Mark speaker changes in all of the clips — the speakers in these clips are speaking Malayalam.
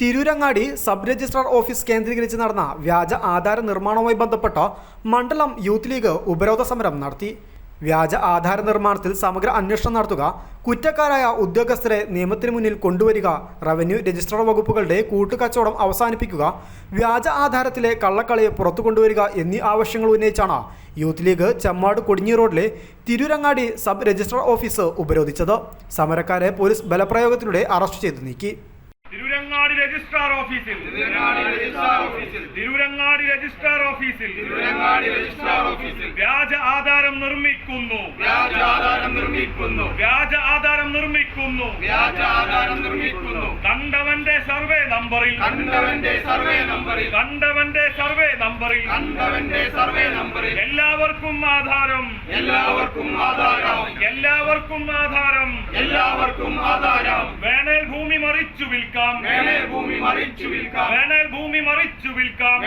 Speaker 1: തിരൂരങ്ങാടി സബ് രജിസ്ട്രാർ ഓഫീസ് കേന്ദ്രീകരിച്ച് നടന്ന വ്യാജ ആധാര നിർമ്മാണവുമായി ബന്ധപ്പെട്ട മണ്ഡലം യൂത്ത് ലീഗ് ഉപരോധ സമരം നടത്തി. വ്യാജ ആധാര നിർമ്മാണത്തിൽ സമഗ്ര അന്വേഷണം നടത്തുക കുറ്റക്കാരായ ഉദ്യോഗസ്ഥരെ നിയമത്തിന് മുന്നിൽ കൊണ്ടുവരിക റവന്യൂ രജിസ്ട്രാർ വകുപ്പുകളുടെ കൂട്ടുകച്ചവടം അവസാനിപ്പിക്കുക വ്യാജ ആധാരത്തിലെ കള്ളക്കളിയെ പുറത്തു കൊണ്ടുവരിക എന്നീ ആവശ്യങ്ങൾ ഉന്നയിച്ചാണ് യൂത്ത് ലീഗ് ചെമ്മാട് കൊടിഞ്ഞി റോഡിലെ തിരൂരങ്ങാടി സബ് രജിസ്ട്രാർ ഓഫീസ് ഉപരോധിച്ചത്. സമരക്കാരെ പോലീസ് ബലപ്രയോഗത്തിലൂടെ അറസ്റ്റ് ചെയ്തു നീക്കി.
Speaker 2: തിരുരങ്ങാടി രജിസ്ട്രാർ ഓഫീസിൽ. തിരുരങ്ങാടി രജിസ്ട്രാർ ഓഫീസിൽ. വ്യാജ ആധാരം നിർമ്മിക്കുന്നു.
Speaker 3: വ്യാജ ആധാരം നിർമ്മിക്കുന്നു.
Speaker 2: വ്യാജ ആധാരം നിർമ്മിക്കുന്നു.
Speaker 3: വ്യാജ ആധാരം നിർമ്മിക്കുന്നു.
Speaker 2: കണ്ടവന്റെ സർവേ നമ്പറിൽ.
Speaker 3: കണ്ടവന്റെ സർവേ നമ്പറിൽ.
Speaker 2: കണ്ടവന്റെ സർവേ നമ്പറിൽ.
Speaker 3: കണ്ടവന്റെ സർവേ നമ്പറിൽ.
Speaker 2: എല്ലാവർക്കും ആധാരം.
Speaker 3: എല്ലാവർക്കും ആധാരം.
Speaker 2: എല്ലാവർക്കും ആധാരം.
Speaker 3: എല്ലാവർക്കും ആധാരം.
Speaker 2: വേണേൽ ഭൂമി മറിച്ചു വിൽക്കാം.
Speaker 3: വേണേൽ ഭൂമി മറിച്ചു വിൽക്കാം
Speaker 2: വേണേൽ ഭൂമി മറിച്ചു വിൽക്കാം.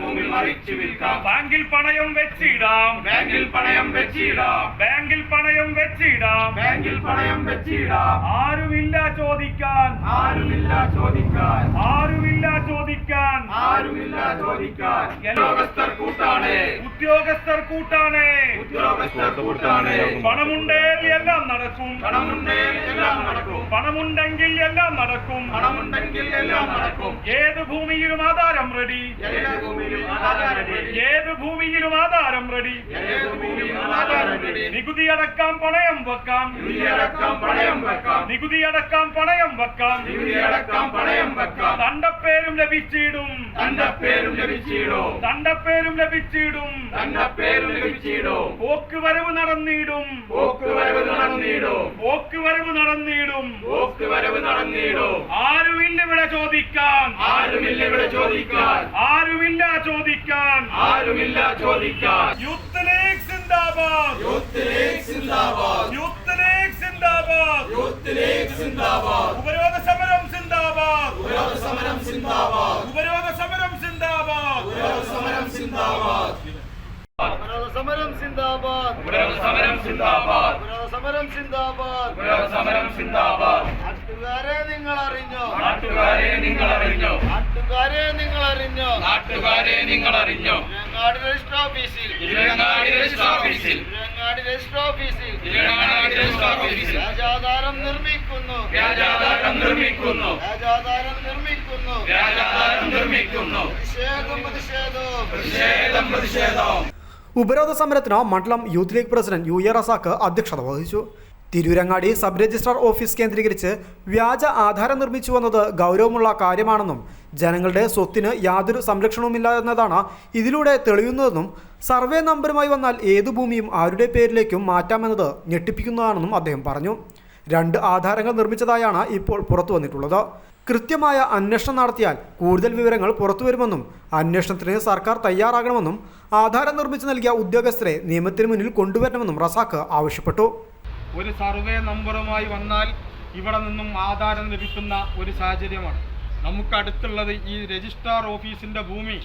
Speaker 3: ഭൂമി മറിച്ചു വിൽക്കാം.
Speaker 2: ബാങ്കിൽ പണയം വെച്ചിടാം.
Speaker 3: ബാങ്കിൽ പണയം വെച്ചിടാം.
Speaker 2: ബാങ്കിൽ പണയം വെച്ചിടാം.
Speaker 3: ബാങ്കിൽ പണയം വെച്ചിടാം.
Speaker 2: ആരുമില്ല ചോദിക്കാൻ.
Speaker 3: ആരുമില്ല ചോദിക്കാൻ.
Speaker 2: ആരുമില്ല ചോദിക്കാൻ.
Speaker 3: ആരുമില്ല ചോദിക്കാൻ. ഉദ്യോഗസ്ഥർ കൂട്ടാണ്.
Speaker 2: ഉദ്യോഗസ്ഥർ കൂട്ടാണ്.
Speaker 3: ഉദ്യോഗസ്ഥർ കൂട്ടാണ്.
Speaker 2: പണമുണ്ടേൽ എല്ലാം നടക്കും.
Speaker 3: പണമുണ്ടേൽ എല്ലാം നടക്കും.
Speaker 2: പണമുണ്ടെങ്കിൽ എല്ലാം നടക്കും.
Speaker 3: പണമുണ്ടെങ്കിൽ എല്ലാം നടക്കും.
Speaker 2: ഏത് ഭൂമിയിലും ആധാരം റെഡി. ഏത് ഭൂമിയിലും ആധാരം റെഡി. നികുതി അടക്കാം പണയം വെക്കാം. നികുതി അടക്കാം പണയം വെക്കാം.
Speaker 3: നികുതിയടക്കം പണയം വെക്കാം
Speaker 2: തണ്ടപ്പേരും ലഭിച്ചിടും.
Speaker 3: തന്റെ പേരും ലഭിച്ചിടോ.
Speaker 2: തണ്ടപ്പേരും ലഭിച്ചിടും
Speaker 3: തന്റെ പേരും ലഭിച്ചിടോ.
Speaker 2: പോക്കുവരവ് നടന്നിടും.
Speaker 3: പോക്കുവരവ് നടന്നിടോ.
Speaker 2: പോക്കുവരവ് നടന്നിടും.
Speaker 3: പോക്കുവരവ് നടന്നിടും.
Speaker 2: ആരുമില്ല ഇവിടെ ചോദിക്കാൻ.
Speaker 3: ആരുമില്ല ഇവിടെ ചോദിക്കാൻ.
Speaker 2: ആരുമില്ല ചോദിക്കാൻ.
Speaker 3: ആരുമില്ല ചോദിക്കാൻ.
Speaker 2: യൂത്ത് ലീഗ് സിന്ദാബാദ്
Speaker 3: യൂത്ത് ലീഗ് സിന്ദാബാദ്
Speaker 2: യൂത്ത് ലീഗ് സിന്ദാബാദ്
Speaker 3: യൂത്ത് ലീഗ് സിന്ദാബാദ്
Speaker 2: ഉപരോധ സമരം സിന്ദാബാദ്
Speaker 3: ഉപരോധ സമരം സിന്ദാബാദ്
Speaker 2: ഉപരോധ സമരം സിന്ദാബാദ്
Speaker 3: ഉപരോധ സമരം സിന്ദാബാദ്
Speaker 4: സമരം സിന്ദാബാദ്
Speaker 3: ഉപരോധ സമരം സിന്ദാബാദ്
Speaker 4: ഉപരോധ സമരം സിന്ദാബാദ്
Speaker 3: ഉപരോധ സമരം സിന്ദാബാദ്.
Speaker 4: നാട്ടുകാരെ നിങ്ങൾ അറിഞ്ഞോ
Speaker 3: നാട്ടുകാരെ നിങ്ങൾ അറിഞ്ഞോ
Speaker 4: നാട്ടുകാരെ നിങ്ങൾ അറിഞ്ഞോ
Speaker 3: നാട്ടുകാരെ നിങ്ങൾ അറിഞ്ഞോ
Speaker 4: രജിസ്റ്റർ ഓഫീസിൽ.
Speaker 3: രജിസ്റ്റർ ഓഫീസിൽ.
Speaker 4: രജിസ്റ്റർ ഓഫീസിൽ.
Speaker 3: തിരുവങ്ങാടി രജിസ്റ്റർ ഓഫീസിൽ.
Speaker 4: രാജാധാരം നിർമ്മിക്കുന്നു.
Speaker 3: രാജാധാരം നിർമ്മിക്കുന്നു.
Speaker 4: രാജാധാരം നിർമ്മിക്കുന്നു.
Speaker 3: രാജാധാരം നിർമ്മിക്കുന്നു.
Speaker 4: പ്രതിഷേധം പ്രതിഷേധം.
Speaker 3: പ്രതിഷേധം പ്രതിഷേധം.
Speaker 1: ഉപരോധ സമരത്തിന് മണ്ഡലം youth league president U A Razak അധ്യക്ഷത വഹിച്ചു. തിരൂരങ്ങാടി സബ് രജിസ്ട്രാർ ഓഫീസ് കേന്ദ്രീകരിച്ച് വ്യാജ ആധാരം നിർമ്മിച്ചു വന്നത് ഗൗരവമുള്ള കാര്യമാണെന്നും ജനങ്ങളുടെ സ്വത്തിന് യാതൊരു സംരക്ഷണവുമില്ല എന്നതാണ് ഇതിലൂടെ തെളിയുന്നതെന്നും സർവേ നമ്പറുമായി വന്നാൽ ഏതു ഭൂമിയും ആരുടെ പേരിലേക്കും മാറ്റാമെന്നത് ഞെട്ടിപ്പിക്കുന്നതാണെന്നും അദ്ദേഹം പറഞ്ഞു. രണ്ട് ആധാരങ്ങൾ നിർമ്മിച്ചതായാണ് ഇപ്പോൾ പുറത്തു വന്നിട്ടുള്ളത്. കൃത്യമായ അന്വേഷണം നടത്തിയാൽ കൂടുതൽ വിവരങ്ങൾ പുറത്തുവരുമെന്നും അന്വേഷണത്തിന് സർക്കാർ തയ്യാറാകണമെന്നും ആധാരം നിർമ്മിച്ചു നൽകിയ ഉദ്യോഗസ്ഥരെ നിയമത്തിന് മുന്നിൽ കൊണ്ടുവരണമെന്നും റസാഖ് ആവശ്യപ്പെട്ടു.
Speaker 5: ഒരു സർവേ നമ്പറുമായി വന്നാൽ ഇവിടെ നിന്നും ആധാരം ലഭിക്കുന്ന ഒരു സാഹചര്യമാണ്. നമുക്ക് അടുത്തുള്ളത് ഈ രജിസ്ട്രാർ ഓഫീസിന്റെ ഭൂമി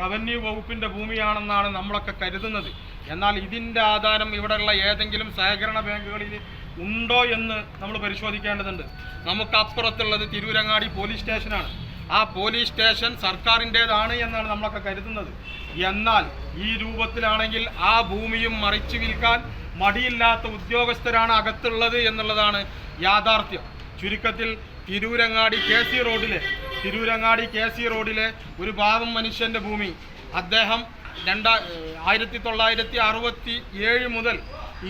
Speaker 5: റവന്യൂ വകുപ്പിന്റെ ഭൂമിയാണെന്നാണ് നമ്മളൊക്കെ കരുതുന്നത്. എന്നാൽ ഇതിന്റെ ആധാരം ഇവിടെയുള്ള ഏതെങ്കിലും സഹകരണ ബാങ്കുകളിൽ ഉണ്ടോ എന്ന് നമ്മൾ പരിശോധിക്കേണ്ടതുണ്ട്. നമുക്ക് അപ്പുറത്തുള്ളത് തിരൂരങ്ങാടി പോലീസ് സ്റ്റേഷനാണ്. ആ പോലീസ് സ്റ്റേഷൻ സർക്കാരിന്റേതാണ് എന്നാണ് നമ്മളൊക്കെ കരുതുന്നത്. എന്നാൽ ഈ രൂപത്തിലാണെങ്കിൽ ആ ഭൂമിയും മറിച്ചു വിൽക്കാൻ മടിയില്ലാത്ത ഉദ്യോഗസ്ഥരാണ് അകത്തുള്ളത് എന്നുള്ളതാണ് യാഥാർത്ഥ്യം. ചുരുക്കത്തിൽ തിരൂരങ്ങാടി കെ സി റോഡിലെ തിരൂരങ്ങാടി കെ സി റോഡിലെ ഒരു പാവം മനുഷ്യന്റെ ഭൂമി. അദ്ദേഹം രണ്ടാ ആയിരത്തി തൊള്ളായിരത്തി അറുപത്തി ഏഴ് മുതൽ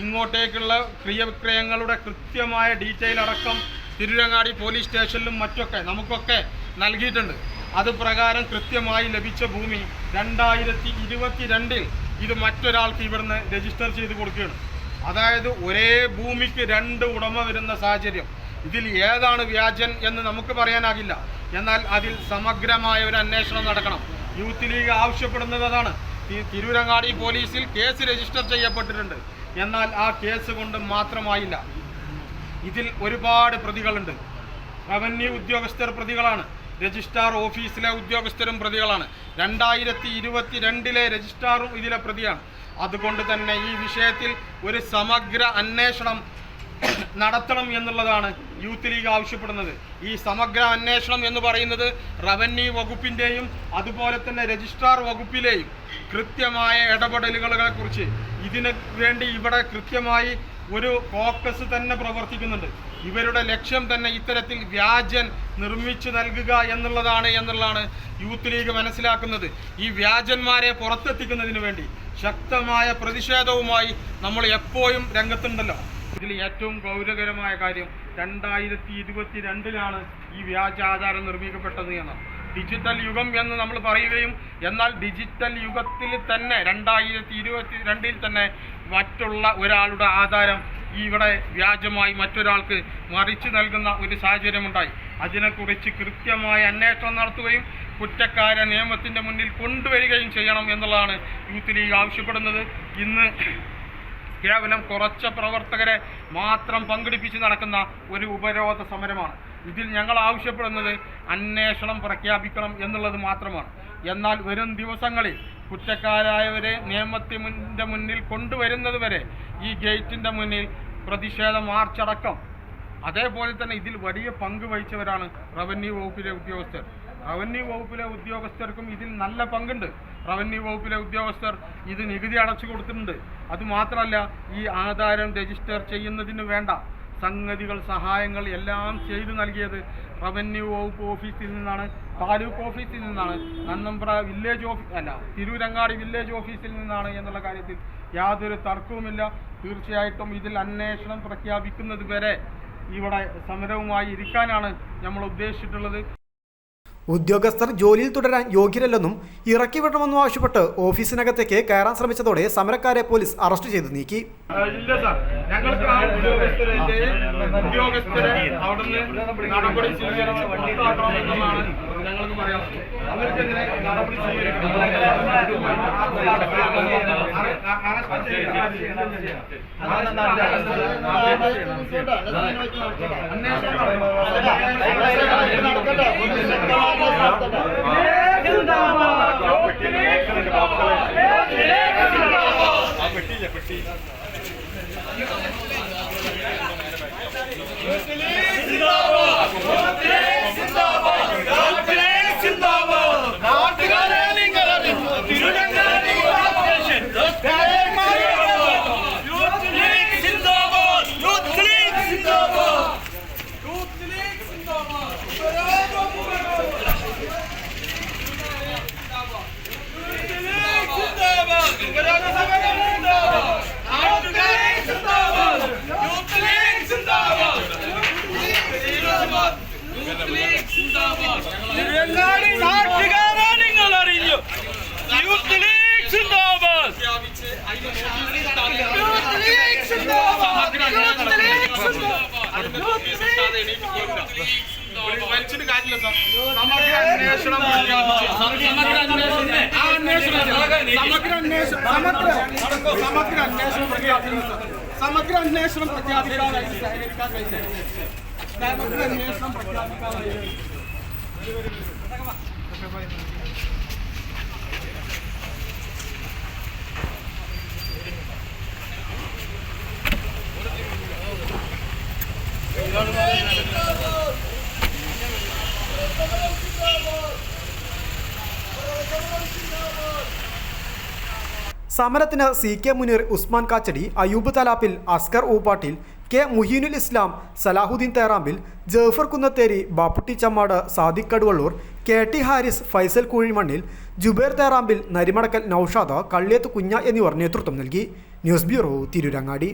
Speaker 5: ഇങ്ങോട്ടേക്കുള്ള ക്രിയവിക്രയങ്ങളുടെ കൃത്യമായ ഡീറ്റെയിൽ അടക്കം തിരുരങ്ങാടി പോലീസ് സ്റ്റേഷനിലും മറ്റൊക്കെ നമുക്കൊക്കെ നൽകിയിട്ടുണ്ട്. അത് പ്രകാരം കൃത്യമായി ലഭിച്ച ഭൂമി രണ്ടായിരത്തി ഇരുപത്തി രണ്ടിൽ ഇത് മറ്റൊരാൾക്ക് ഇവിടുന്ന് രജിസ്റ്റർ ചെയ്ത് കൊടുക്കുകയാണ്. അതായത് ഒരേ ഭൂമിക്ക് രണ്ട് ഉടമ വരുന്ന സാഹചര്യം. ഇതിൽ ഏതാണ് വ്യാജൻ എന്ന് നമുക്ക് പറയാനാകില്ല. എന്നാൽ അതിൽ സമഗ്രമായ ഒരു അന്വേഷണം നടക്കണം. യൂത്ത് ലീഗ് ആവശ്യപ്പെടുന്നത് അതാണ്. തിരൂരങ്ങാടി പോലീസിൽ കേസ് രജിസ്റ്റർ ചെയ്യപ്പെട്ടിട്ടുണ്ട്. എന്നാൽ ആ കേസ് കൊണ്ട് മാത്രമായില്ല. ഇതിൽ ഒരുപാട് പ്രതികളുണ്ട്. റവന്യൂ ഉദ്യോഗസ്ഥർ പ്രതികളാണ്. രജിസ്ട്രാർ ഓഫീസിലെ ഉദ്യോഗസ്ഥരും പ്രതികളാണ്. രണ്ടായിരത്തി ഇരുപത്തി രണ്ടിലെ രജിസ്ട്രാറും ഇതിലെ പ്രതിയാണ്. അതുകൊണ്ട് തന്നെ ഈ വിഷയത്തിൽ ഒരു സമഗ്ര അന്വേഷണം നടത്തണം എന്നുള്ളതാണ് യൂത്ത് ലീഗ് ആവശ്യപ്പെടുന്നത്. ഈ സമഗ്ര അന്വേഷണം എന്ന് പറയുന്നത് റവന്യൂ വകുപ്പിന്റെയും അതുപോലെ തന്നെ രജിസ്ട്രാർ വകുപ്പിലെയും കൃത്യമായ ഇടപെടലുകളെ കുറിച്ച് ഇതിന് വേണ്ടി ഇവിടെ കൃത്യമായി ഒരു ഫോക്കസ് തന്നെ പ്രവർത്തിക്കുന്നുണ്ട്. ഇവരുടെ ലക്ഷ്യം തന്നെ ഇത്തരത്തിൽ വ്യാജൻ നിർമ്മിച്ചു നൽകുക എന്നുള്ളതാണ് എന്നുള്ളതാണ് യൂത്ത് ലീഗ് മനസ്സിലാക്കുന്നത്. ഈ വ്യാജന്മാരെ പുറത്തെത്തിക്കുന്നതിന് വേണ്ടി ശക്തമായ പ്രതിഷേധവുമായി നമ്മൾ എപ്പോഴും രംഗത്തുണ്ടല്ലോ. ഇതിൽ ഏറ്റവും ഗൗരവകരമായ കാര്യം രണ്ടായിരത്തി ഇരുപത്തി രണ്ടിലാണ് ഈ വ്യാജ ആധാരം നിർമ്മിക്കപ്പെട്ടത് എന്ന്. ഡിജിറ്റൽ യുഗം എന്ന് നമ്മൾ പറയുകയും എന്നാൽ ഡിജിറ്റൽ യുഗത്തിൽ തന്നെ രണ്ടായിരത്തി ഇരുപത്തി രണ്ടിൽ തന്നെ മറ്റുള്ള ഒരാളുടെ ആധാരം ഇവിടെ വ്യാജമായി മറ്റൊരാൾക്ക് മറിച്ചു നൽകുന്ന ഒരു സാഹചര്യമുണ്ടായി. അതിനെക്കുറിച്ച് കൃത്യമായ അന്വേഷണം നടത്തുകയും കുറ്റക്കാരെ നിയമത്തിന്റെ മുന്നിൽ കൊണ്ടുവരികയും ചെയ്യണം എന്നുള്ളതാണ് യൂത്ത് ലീഗ് ആവശ്യപ്പെടുന്നത്. ഇന്ന് കേവലം കുറച്ച് പ്രവർത്തകരെ മാത്രം പങ്കെടുപ്പിച്ച് നടക്കുന്ന ഒരു ഉപരോധ സമരമാണ്. ഇതിൽ ഞങ്ങൾ ആവശ്യപ്പെടുന്നത് അന്വേഷണം പ്രഖ്യാപിക്കണം എന്നുള്ളത് മാത്രമാണ്. എന്നാൽ വരും ദിവസങ്ങളിൽ കുറ്റക്കാരായവരെ നിയമത്തിന്റെ മുന്നിൽ കൊണ്ടുവരുന്നത് വരെ ഈ ഗേറ്റിന്റെ മുന്നിൽ പ്രതിഷേധ മാർച്ചടക്കം. അതേപോലെ തന്നെ ഇതിൽ വലിയ പങ്ക് വഹിച്ചവരാണ് റവന്യൂ വകുപ്പിലെ ഉദ്യോഗസ്ഥർ. റവന്യൂ വകുപ്പിലെ ഉദ്യോഗസ്ഥർക്കും ഇതിൽ നല്ല പങ്കുണ്ട്. റവന്യൂ വകുപ്പിലെ ഉദ്യോഗസ്ഥർ ഇത് നികുതി അടച്ചു കൊടുത്തിട്ടുണ്ട്. അതുമാത്രമല്ല ഈ ആധാരം രജിസ്റ്റർ ചെയ്യുന്നതിന് വേണ്ട സംഗതികൾ സഹായങ്ങൾ എല്ലാം ചെയ്തു നൽകിയത് റവന്യൂ വകുപ്പ് ഓഫീസിൽ നിന്നാണ് താലൂക്ക് ഓഫീസിൽ നിന്നാണ്. നന്നമ്പ്ര വില്ലേജ് ഓഫീസ് അല്ല തിരൂരങ്ങാടി വില്ലേജ് ഓഫീസിൽ നിന്നാണ് എന്നുള്ള കാര്യത്തിൽ യാതൊരു തർക്കവുമില്ല. തീർച്ചയായിട്ടും ഇതിൽ അന്വേഷണം പ്രഖ്യാപിക്കുന്നത് വരെ ഇവിടെ സമരവുമായി ഇരിക്കാനാണ് നമ്മൾ ഉദ്ദേശിച്ചിട്ടുള്ളത്.
Speaker 1: ഉദ്യോഗസ്ഥർ ജോലിയിൽ തുടരാൻ യോഗ്യരല്ലെന്നും ഇറക്കി വിടണമെന്നും ആവശ്യപ്പെട്ട് ഓഫീസിനകത്തേക്ക് കയറാൻ ശ്രമിച്ചതോടെ സമരക്കാരെ പോലീസ് അറസ്റ്റ് ചെയ്ത് നീക്കി.
Speaker 5: ഞങ്ങൾക്ക് ഉദ്യോഗസ്ഥരെ ഞങ്ങൾക്ക് പറയാം അവർക്കെതിരെ നടപടി സ്വീകരിക്കണം അറസ്റ്റ് വലിച്ചിട്ട് കാര്യമില്ല സാർ സമഗ്ര അന്വേഷണം സമഗ്ര അന്വേഷണം സമഗ്ര അന്വേഷണം പ്രഖ്യാപിക്കുന്നു സമഗ്ര അന്വേഷണം പ്രഖ്യാപിക്കാനായി സഹകരിക്കാൻ കഴിയില്ല സമഗ്ര അന്വേഷണം പ്രഖ്യാപിക്കാനായി
Speaker 1: സമരത്തിന് C K Muneer Usman Kachadi Ayoob Thalappil Askar Ooppattil K Muhinul Islam Salahuddin Therampil Jafar Kunnatheri Bapputty Chemmad Sadiq Kaduvallur K T Haris Faisal Kuzhimannil Jubair Therampil Narimadakkal Noushad Kalliyath കുഞ്ഞ എന്നിവർ നേതൃത്വം നൽകി. News bureau Tirurangadi.